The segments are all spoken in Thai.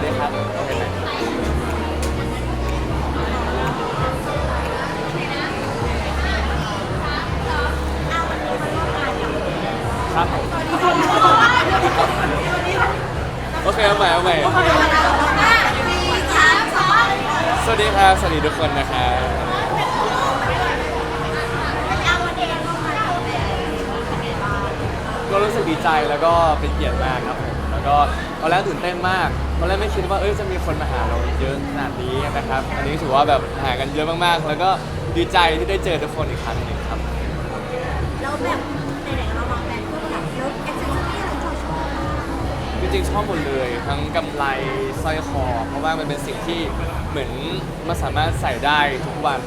วัสดีครับโอเคไหมครับผมโอเคเอาใหม่เอาใหม่สวัสดีครับสวัสดีทุกคนนะครับก็รู้สึกดีใจแล้วก็เป็นเกียรติมากครับผมแล้ว ก็ตอนแรกตื่นเต้นมากตอนแรกไม่คิดว่าเอ้ยจะมีคนมาหาเราเยอะขนาดนี้นะครับอันนี้ถือว่าแบบหากันเยอะมากๆ แล้วก็ดีใจที่ได้เจอทุกคนอีกครั้งหนึ่งครับ แล้วแบบ จริงๆชอบหมดเลย ทั้งกำไรสร้อยคอ เพราะว่ามันเป็นสิ่งที่เหมือนมันสามารถใส่ได้ทุกวัน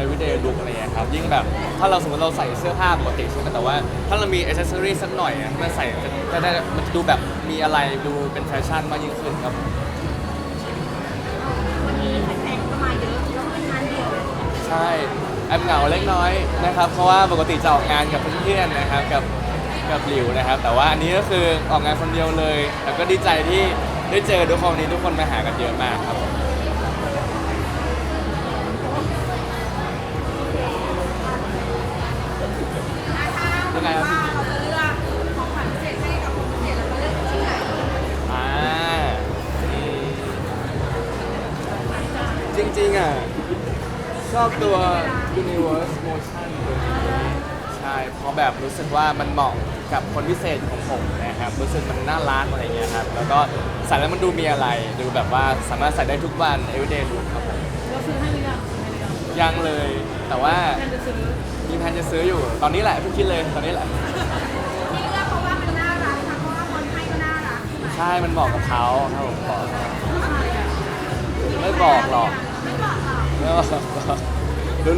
everyday look อะไรอย่างเงี้ยครับยิ่งแบบถ้าเราสมมติเราใส่เสื้อผ้าปกติใช่ไหมแต่ว่า ถ้าเรามีอ c เซสซอรี่สักหน่อยอะมันใส่จะจะได้มันจะดูแบบมีอะไรดูเป็นแฟชั่นมากยิ่งขึ้นครับ วันนี้แฟนๆก็มาเยอะแล้วก็เป็นงานเดี่ยวใช่แอบเหงาเล็กน้อยนะครับ เพราะว่าปกติจะออกงานกับเพื่อนๆนะครับกับ กับหลิวนะครับ แต่ว่าอันนี้ก็คือออกงานคนเดียวเลย แต่ก็ดีใจที่ได้เจอทุกคนวันนี้ทุกคนมาหากันเยอะมากครับยังไงครับเราจะเลือกของขวัญพิเศษให้กับคนพิเศษแล้วก็เลือกชื่อไหนอ่าอืมจริงๆอะ ชอบตัว Universe Motion ตัวนี้ใช่เพราะแบบรู้สึกว่ามันเหมาะ กับคนพิเศษของผมนะครับรู้สึกมันน่ารักอะไรเงี้ยครับแล้วก็ใส่แล้วมันดูมีอะไรดูแบบว่าสามารถใส่ได้ทุกวัน everyday look ครับผมเราซื้อให้หรือยังให้หรือยังยังเลยแต่ว่าแทนจะซื้อมีแผนจะซื้ออยู่ ตอนนี้แหละเพิ่งคิดเลยตอนนี้แหละที่เลือกเพราะว่ามันน่ารักค่ะเพราะว่าคนให้ก็น่ารักใช่ไหมใช่มันเหมาะกับเขาครับผมบอกอะไรอะไม่บอกหรอกไม่บอกหรอกไม่บอกหรอก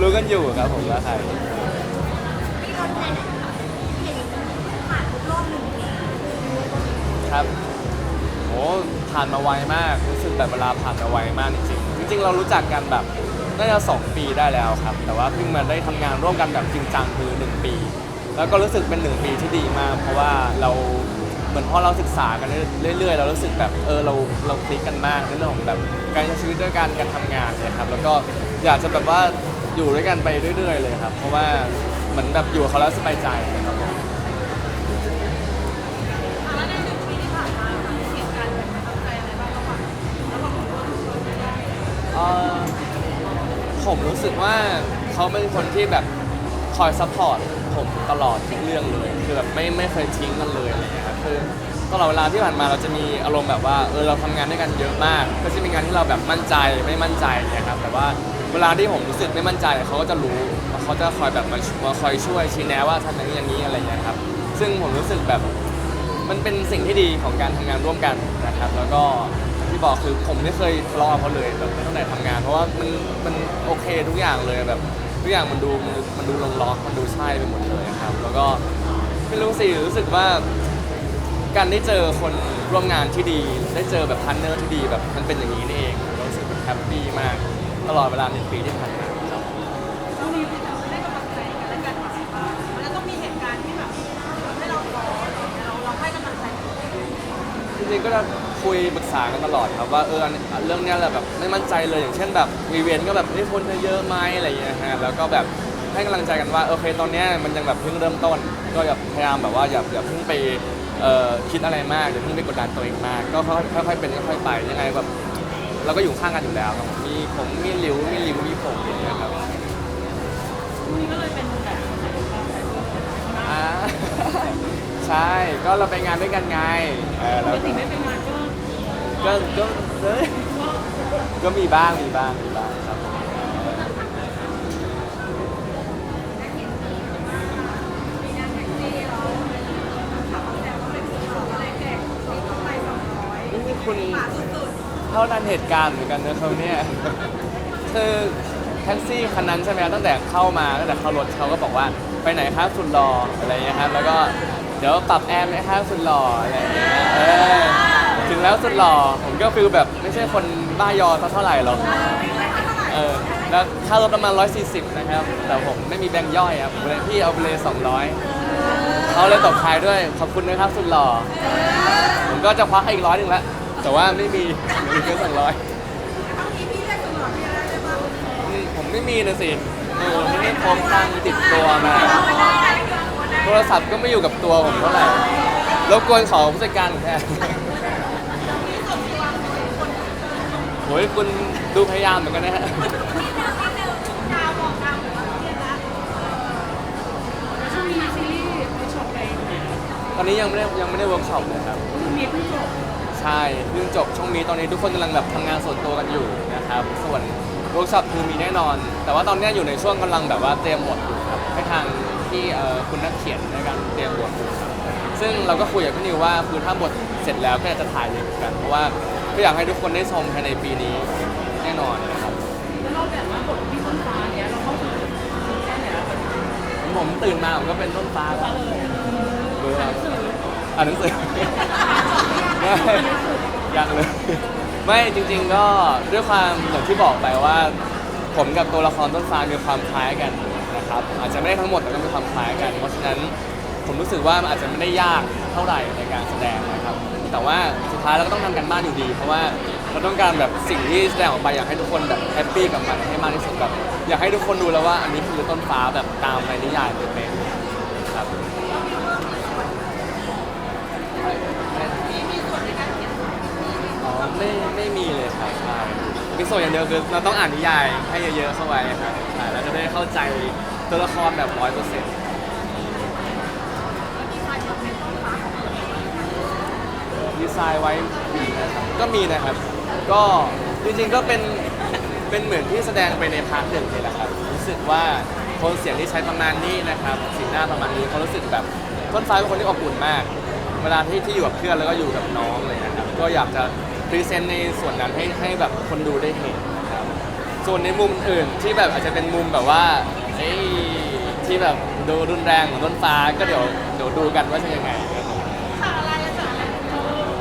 รู้ๆกันอยู่ครับผมว่าใครไม่รถไหน ครับโอ้ผ่านมาไวมากรู้สึกแบบเวลาผ่านมาไวมากจริงๆจริง ๆ เรารู้จักกันแบบน่าจะสองปีได้แล้วครับ แต่ว่าเพิ่งมาได้ทำงานร่วมกันแบบจริงจังคือหนึ่งปี แล้วก็รู้สึกเป็นหนึ่งปีที่ดีมาก เพราะว่าเราเหมือนพอเราศึกษากันเรื่อยๆ เรารู้สึกแบบเออเราเราคลิกกันมากในเรื่องของแบบการใช้ชีวิตด้วยกันการทำงานเนี่ยครับแล้วก็อยากจะแบบว่าอยู่ด้วยกันไปเรื่อย ๆ เลยครับ เพราะว่าเหมือนแบบอยู่กับเขาแล้วสบายใจนะครับผม เอ่อผมรู้สึกว่าเขาเป็นคนที่แบบคอยซัพพอร์ตผมตลอดทุกเรื่องเลย คือแบบไม่ไม่เคยทิ้งกันเลยอะไรเงี้ยครับคือตลอดเวลาที่ผ่านมาเราจะมีอารมณ์แบบว่าเออเราทำงานด้วยกันเยอะมาก ก็จะมีงานที่เราแบบมั่นใจไม่มั่นใจเนี่ยครับแต่ว่าเวลาที่ผมรู้สึกไม่มั่นใจเขาก็จะรู้เขาจะคอยแบบมามาคอยช่วยชี้แนะว่าทำอย่างนี้อย่างนี้อะไรเงี้ยครับซึ่งผมรู้สึกแบบมันเป็นสิ่งที่ดีของการทำงานร่วมกันนะครับ แล้วก็ ที่บอกคือผมไม่เคยทะเลาะกับเขาเลยแบบตั้งแต่ทำงาน เพราะว่ามันมันโอเคทุกอย่างเลยแบบทุกอย่างมันดูมันดูมันดูลงล็อกมันดูใช่ไปหมดเลยครับ แล้วก็ไม่รู้สิรู้สึกว่า การได้เจอคนร่วมงานที่ดี ได้เจอแบบพันเนอร์ที่ดีแบบมันเป็นอย่างนี้นี่เองรู้สึกแฮปปี้มาก ตลอดเวลาหนึ่งปีที่ผ่านมาครับ ต้องมีที่แบบให้กำลังใจกันและกันค่ะว่ามันจะต้องมีเหตุการณ์ที่แบบทำให้เราท้อเราเราให้กำลังใจกันจริงๆก็จะ คุยปรึกษากันตลอดครับว่าเอออันเรื่องเนี้ยแหละแบบไม่มั่นใจเลยอย่างเช่นแบบอีเวนต์ก็แบบเฮ้ยคนจะเยอะไหมอะไรอย่างเงี้ยฮะแล้วก็แบบให้กำลังใจกันว่าโอเคตอนเนี้ยมันยังแบบเพิ่งเริ่มต้น ก็อย่าพยายามแบบว่าอย่าอย่าเพิ่งไปเอ่อคิดอะไรมากอย่าเพิ่งไปกดดันตัวเองมากก็ค่อยค่อยๆเป็นค่อยๆไปยังไงแบบเราก็อยู่ข้างกันอยู่แล้วครับมีผมมีหลิวมีหลิวมีผมอย่างเงี้ยครับนี่ก็เลยเป็นแบบอ่า ใช่ก็เราไปงานด้วยกันไงเออปแล้ว กติไม่เป็นงาน ก็ก็เฮ้ยก็มีบ้างมีบ้างมีบ้างครับมีงานแท็กซี่เราขับรถแต่ว่าเป็นของอะไรแจกมีกำไรสองร้อยนี่คุณเท่านั้นเหตุการณ์เหมือนกันนะเขาเนี่ยคือแท็กซี่คันนั้นใช่ไหมตั้งแต่เข้ามาตั้งแต่เข้ารถเขาก็บอกว่าไปไหนครับสุดหล่ออะไรเงี้ยครับแล้วก็เดี๋ยวปรับแอร์ไหมครับสุดหล่ออะไรเงี้ยเออ ถึงแล้วสุดหล่อผมก็ฟิลแบบไม่ใช่คนบ้ายอสักเท่าไหร่หรอกเออแล้วค่ารถประมาณ 140 นะครับ แต่ผมไม่มีแบงค์ย่อยครับผมเลยพี่เอาไปเลย 200เขาเลยตบท้ายด้วยขอบคุณนะครับสุดหล่อผมก็จะควักให้อีกร้อยหนึ่งละจแต่ว่าไม่มีมีแค่สองร้อยบางทีพี่ได้สมองพี่อะไรได้บ้างผมไม่มีนะสิเออไม่ได้พกตังค์ติดตัวมาไม่ได้ได้ก็ได้โทรศัพท์ก็ไม่อยู่กับตัวผมเท่าไหร่รบกวนขอผู้จัดการผมแทน โอ้ยคุณดูพยายามเหมือนกันนะฮะดาวบอกดาวบอกว่าเครียดแล้วช่วงนี้ซีรีส์ไปช็อปไปไหนตอนนี้ยังไม่ได้ยังไม่ได้เวิร์กช็อปเลยครับคือมีเพิ่งจบใช่เพิ่งจบช่วงนี้ตอนนี้ทุกคนกำลังแบบทำงานส่วนตัวกันอยู่นะครับ ส่วนเวิร์กช็อปคือมีแน่นอน แต่ว่าตอนนี้อยู่ในช่วงกำลังแบบว่าเตรียมบทอยู่ครับให้ทางที่เอ่อคุณนักเขียนในการเตรียมบทอยู่ครับซึ่งเราก็คุยกับพี่นิวว่าคือถ้าบทเสร็จแล้วก็จะถ่ายเลยเหมือนกันเพราะว่า ก็อยากให้ทุกคนได้ชมภายในปีนี้แน่นอนนะครับแล้วเราแบบว่าบทพี่ต้นฟ้าเนี้ยเราเข้าถึงแค่ไหนแล้วผมตื่นมาผมก็เป็นต้นฟ้าแล้วเบื่ออ่านหนังสือไม่ยังเลย ไม่จริง ๆ ก็ด้วยความอย่างที่บอกไปว่า ผมกับตัวละครต้นฟ้ามีความคล้ายกันนะครับอาจจะไม่ได้ทั้งหมดแต่ก็มีความคล้ายกัน เพราะฉะนั้นผมรู้สึกว่ามันอาจจะไม่ได้ยากเท่าไหร่ในการแสดงนะครับ แต่ว่าสุดท้ายเราก็ต้องทำกันบ้านอยู่ดี เพราะว่าเราต้องการแบบสิ่งที่แสดงออกไปอยากให้ทุกคนแบบแฮปปี้กับมันให้มากที่สุดแบบอยากให้ทุกคนดูแล้วว่าอันนี้คือต้นฟ้าแบบตามในนิยายเป็นๆครับ อ๋อไม่ไม่มีเลยครับใช่มีส่วนอย่างเดียวคือเราต้องอ่านนิยายให้เยอะๆเข้าไว้ครับใช่แล้วจะได้เข้าใจตัวละครแบบร้อยเปอร์เซ็นต์ ไซน์ไว้ก็มีนะครับ ก็จริงๆก็เป็นเป็นเหมือนที่แสดงไปในพาร์ทหนึ่งเลยแหละครับรู้สึกว่าโทนเสียงที่ใช้ประมาณนี้นะครับสีหน้าประมาณนี้เขารู้สึกแบบต้นฟ้าเป็นคนที่อบอุ่นมาก เวลาที่ที่อยู่กับเพื่อนแล้วก็อยู่กับน้องเลยนะครับก็อยากจะพรีเซนต์ในส่วนนั้นให้ให้แบบคนดูได้เห็นนะครับส่วนในมุมอื่นที่แบบอาจจะเป็นมุมแบบว่าเอ้ยที่แบบดูรุนแรงของต้นฟ้าก็เดี๋ยวเดี๋ยวดูกันว่าจะยังไง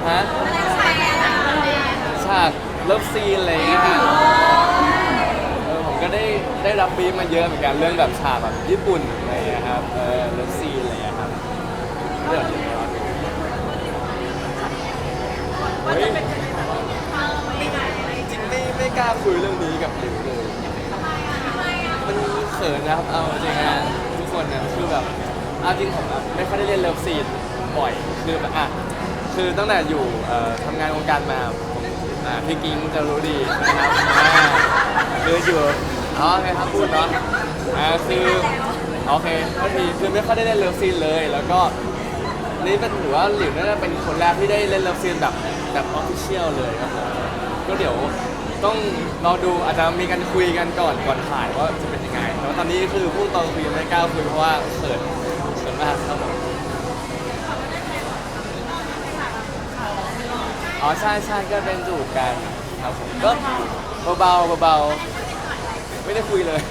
ฮะฉากเลิฟซีนอะไรอย่างเงี้ยเออผมก็ได้ได้รับบีฟมาเยอะเหมือนกันเรื่องแบบฉากแบบญี่ปุ่นอะไรอย่างเงี้ยครับเออเลิฟซีนอะไรอย่างเงี้ยครับเดี๋ยวเดี๋ยวว่าจะเป็นยังไงไม่ได้อะไรจริงไม่ไม่กล้าคุยเรื่องนี้กับหลิวเลยไมอะทำไมอะมันเขินนะครับเอาจริงๆนะทุกคนนะคือแบบเอาจริงผมอะไม่ค่อยได้เล่นเลิฟซีนบ่อยคือแบบอะ คือตั้งแต่อยู่เอ่อทำงานวงการมาผมอ่าพี่กิ้งจะรู้ดีนะครับอ่าคืออยู่อ๋อโอเคครับพูดเนาะอ่าคือโอเคพอดีคือไม่ค่อยได้เล่นเลิฟซีนเลยแล้วก็ นี่เป็นถือว่าหลิวน่าจะเป็นคนแรกที่ได้เล่นเลิฟซีนแบบแบบออฟฟิเชียลเลยครับผมก็เดี๋ยวต้องรอดูอาจจะมีการคุยกันก่อนก่อนถ่ายว่าจะเป็นยังไงแต่ว่าตอนนี้คือพูดตอนคุยยังไม่กล้าคุยเพราะว่าเขินเขินมากครับผม อ๋อใช่ใช่ก็เป็นจูบกันครับผมก็เบาๆเบาๆไม่ได้คุยเลย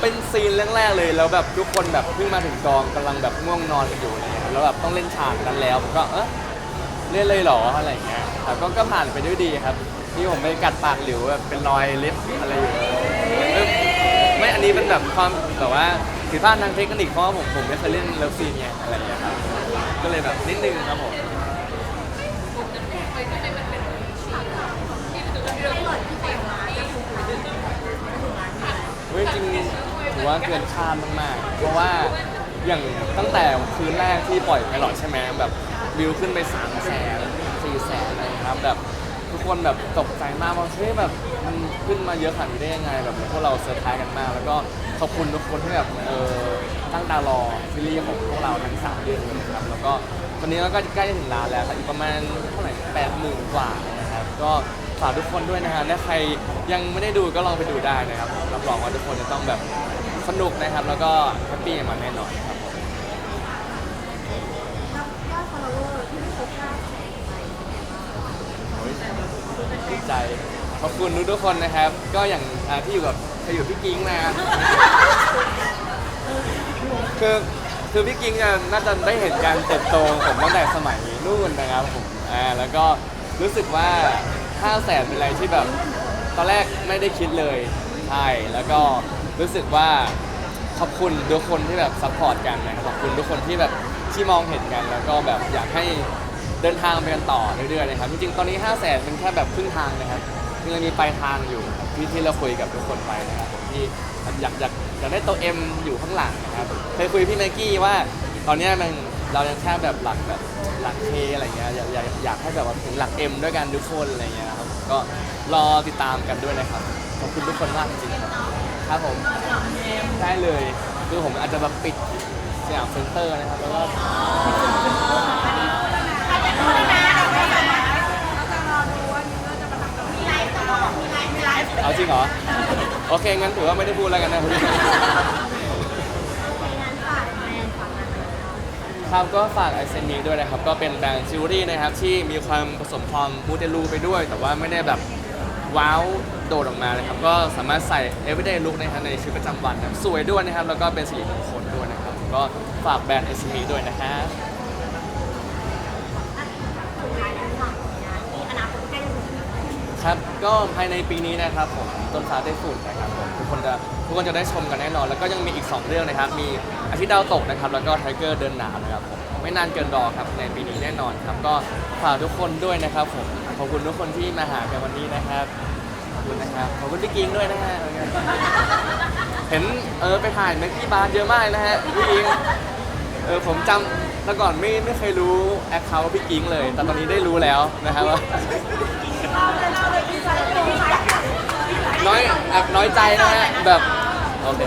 เป็นซีนแรกๆเลยแล้วแบบทุกคนแบบเพิ่งมาถึงกองกำลังแบบง่วงนอนกันอยู่อะไรเงี้ยแล้วแบบต้องเล่นฉากนั้นแล้วผมก็เออเล่นเลยเหรออะไรเงี้ยครับก็ก็ผ่านไปด้วยดีครับนี่ผมไปกัดปากหลิวแบบเป็นรอยเล็บอะไรอยู่เออไม่อันนี้เป็นแบบความแบบว่าผิดพลาดทางเทคนิคเพราะว่าผมผมไม่เคยเล่นเลิฟซีนไงอะไรเงี้ยครับก็เลยแบบนิดนึงครับผมเฮ้ยจริงถือว่าเกินคาดมากๆ เพราะว่าอย่างตั้งแต่คืนแรกที่ปล่อยไพลอตใช่ไหมแบบวิวขึ้นไป3 0 0แสนสี่แสนอะไรครับแบบทุกคนแบบตกใจมากว่าเฮ้ยแบบมันขึ้นมาเยอะขนาดนี้ได้ยังไงแบบพวกเราเซอร์ไพรส์กันมาก แล้วก็ขอบคุณทุกคนที่แบบเออตั้งตารอซีรีส์ของพวกเราทั้งสามเรื่องเลยนะครับแล้วก็วันนี้เราก็ใกล้จะถึงร้านแล้วครับอีกประมาณเท่าไหร่แปดหมื่นกว่านะ ก็ฝากทุกคนด้วยนะฮะถ้าใครยังไม่ได้ดูก็ลองไปดูได้นะครับรับรองว่าทุกคนจะต้องแบบสนุกนะครับ แล้วก็แฮปปี้กับมันแน่นอนครับผมยอด follower ที่ครบห้าแสนไปโอ้ยดีใจขอบคุณทุกๆคนนะครับ ก็อย่างอ่าที่อยู่กับเคยอยู่พี่กิ้งมาคือคือพี่กิ้งอะน่าจะได้เห็นการเติบโตของผมตั้งแต่สมัยนู่นนะครับผมอ่าแล้วก็ รู้สึกว่า5แสนเป็นอะไรที่แบบ ตอนแรกไม่ได้คิดเลยใช่แล้วก็รู้สึกว่าขอบคุณทุกคนที่แบบซัพพอร์ตกันนะขอบคุณทุกคนที่แบบที่มองเห็นกัน แล้วก็แบบอยากให้เดินทางไปกันต่อเรื่อยๆนะครับจริงๆตอนนี้5แสนเป็นแค่แบบครึ่งทางนะครับยังมีปลายทางอยู่ครับที่ที่เราคุยกับทุกคนไปนะครับผมที่อยากอยากอยากได้ตัว M อยู่ข้างหลังนะครับเคยคุยพี่แม็กกี้ว่าตอนเนี้ยมัน เรายังแค่แบบหลักแบบหลัก K อะไรเงี้ยอยากอยากอยากให้แบบว่าถึงหลัก M ด้วยกันทุกคนอะไรเงี้ยครับก็รอติดตามกันด้วยนะครับขอบคุณทุกคนมากจริงๆครับครับผมได้เลยคือผมอาจจะแบบปิดสยามเซ็นเตอร์นะครับแล้วก็เอาจริงเหรอ โอเค งั้นถือว่าไม่ได้พูดแล้วกันนะค รับก็ฝากไอเซนมีด้วยนะครับ ก็เป็นแบรนด์ซิวรี่นะครับ ที่มีความผสมความมูเตลูไปด้วย แต่ว่าไม่ได้แบบว้าวโดดออกมานะครับ ก็สามารถใส่ everyday look นะครับในชีวิตประจำวันนะครับสวยด้วยนะครับ แล้วก็เป็นสิริมงคลด้วยนะครับ ก็ฝากแบรนด์ไอเซนมีด้วยนะครับ ครับก็ภายในปีนี้นะครับผมต้นฟ้าได้ฝุ่นนะครับผมทุกคนจะทุกคนจะได้ชมกันแน่นอน แล้วก็ยังมีอีก 2 เรื่องนะครับ มีอาทิตย์ดาวตกนะครับ แล้วก็ไทเกอร์เดินหนาวนะครับผมไม่นานเกินรอครับในปีนี้แน่นอนครับก็ฝากทุกคนด้วยนะครับผมขอบคุณทุกคนที่มาหากันวันนี้นะครับขอบคุณนะครับขอบคุณพี่กิงด้วยนะฮะเห็นเออไปถ่ายแม็กกี้บาร์เยอะมากนะฮะพี่กิงเออผมจำแต่ก่อนไม่ไม่เคยรู้แอคเคาท์พี่กิงเลย แต่ตอนนี้ได้รู้แล้วนะครับว่า น้ อับน้อยใจนะฮะแบบโอเค